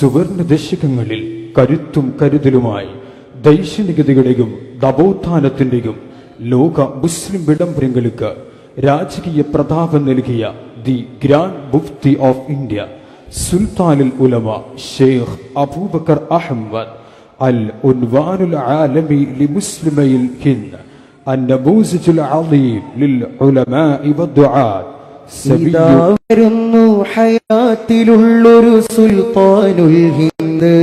സുവർണ ദശകങ്ങളിൽ കരുത്തും കരുതലുമായി ദൈക്ഷണികതയുടെയും നവോത്ഥാനത്തിന്റെയും ലോക മുസ്ലിം വിളംബരങ്ങൾക്ക് രാജകീയ പ്രതാപം നൽകിയ the grand mufti of India സുൽത്താനുൽ ഉലമ ഷെയ്ഖ് അബൂബക്കർ അഹമ്മദ് അൽ ഉൻവാനുൽ ആലമി ലിമുസ്ലിമയിൽ ഹിന്ദ് النموذج العظيم للعلماء والدعاة سبي ഇതാ വരുന്നു ഹയാത്തിലുള്ളൊരു സുൽത്താനുൽ ഹിന്ദ്.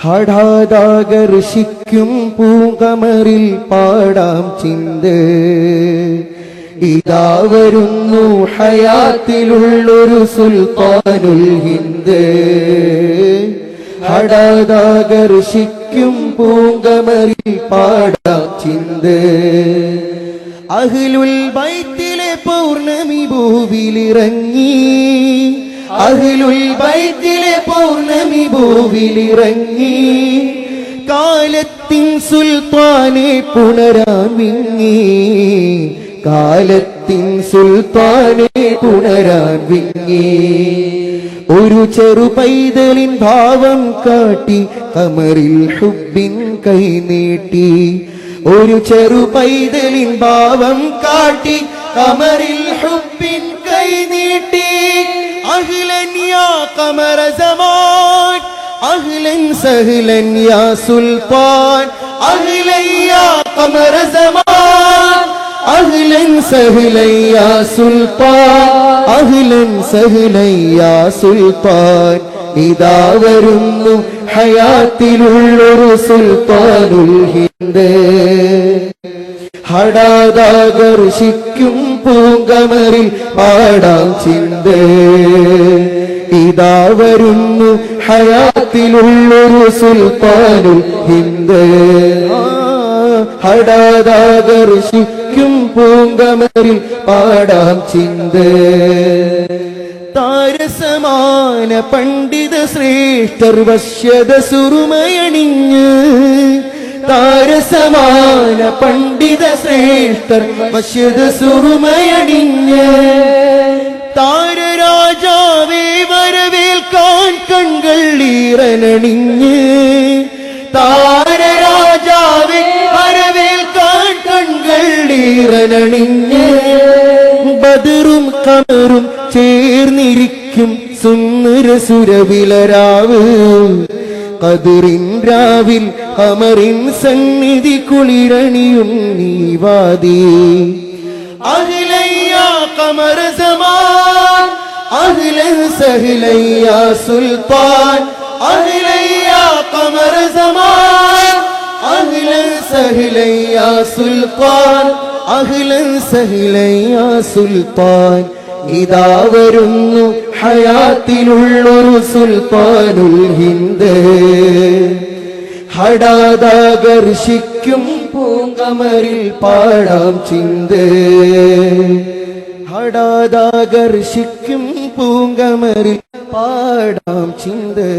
ഹഠാതാകർഷിക്കും പൂങ്കമറിൽ പാടാം ചിന്ത്. ഇതാ വരുന്നു ഹയാത്തിലുള്ളൊരു സുൽത്താനുൽ ഹിന്ദ്. ഹഠാതാകർഷിക്കും പൂങ്കമറിൽ പാടാം ചിന്ത്. അഹ്ലുൽ ബൈത്തിലെ പൗർണമി ഭൂവിലിറങ്ങി. അഹ്ലുൽ ബൈത്തിലെ പൗർണമി ഭൂവിലിറങ്ങി. കാലത്തിൻ സുൽത്താനെ പുണരാൻ വിങ്ങി. കാലത്തിൻ സുൽത്താനെ പുണരാൻ വിങ്ങി. ഒരു ചെറു പൈതലിൻ ഭാവം കാട്ടി കമറിൽ ഹുബിൻ കൈ നീട്ടി. ഒരു ചെറു പൈതലിൻ ഭാവം കാട്ടി കമറിൽ ഹുബിൻ കൈ നീട്ടി. അഹ്ലൻ യാ കമറ സമാൻ. അഹ്ലൻ സഹ്ലൻ യാ സുൽത്താൻ. അഹ്ലൻ യാ കമറ സമാൻ. അഹ്ലൻ സഹ്ലൻ യാ സുൽത്താൻ. അഹ്ലൻ സഹ്ലൻ യാ സുൽത്താൻ. ഇതാ വരുന്നു ഹയാത്തിലുള്ളൊരു സുൽത്താനുൽ ഹിന്ദ്. ഹടാതാകർഷിക്കും പൂങ്കമറിൽ പാടാം ചിന്ത. ഇതാ വരുന്നു ഹയാത്തിലുള്ളൊരു സുൽത്താനുൽ ഹിന്ദ്. ഹടാതാകർഷിക്കും പൂങ്കമറിൽ പാടാം ചിന്ത. താരസമാന പണ്ഡിത ശ്രേഷ്ഠർ വശ്യത സുറുമയണിഞ്ഞ്. താരസമാന പണ്ഡിത ശ്രേഷ്ഠർ വശ്യത സുറുമയണിഞ്ഞ്. താരരാജാവേ വരവേൽക്കാൻ കൺകൾ ഈറനണിഞ്ഞ്. താരരാജാവേ വരവേൽക്കാൻ കൺകൾ ഈറനണിഞ്ഞ്. ബദറും കമറും ചേർന്നിരിക്കും സുന്ദര സുരവിലരാവ് കതിറിൻ രാവിൽ അമറിൻ സന്നിധി കുളിരണിയും നീവാദി അഹിലയ്യ കമര സമാൻ അഹിലൻ സഹിലയ്യ സുൽത്താൻ. അഹിലയ്യ കമര സമാൻ അഹ്ലൻ സഹിലയ്യ സുൽത്താൻ. അഹ്ലൻ സഹിലയ്യ സുൽത്താൻ ഇതാ വരുന്നു ഹയാത്തിലുള്ളൊരു സുൽത്താനുൽ ഹിന്ദ്. ഹടാതാകർഷിക്കും പൂങ്കമരിൽ പാടാം ചിന്ത്. ഹടാതാകർഷിക്കും പൂങ്കമരിൽ പാടാം ചിന്ത്.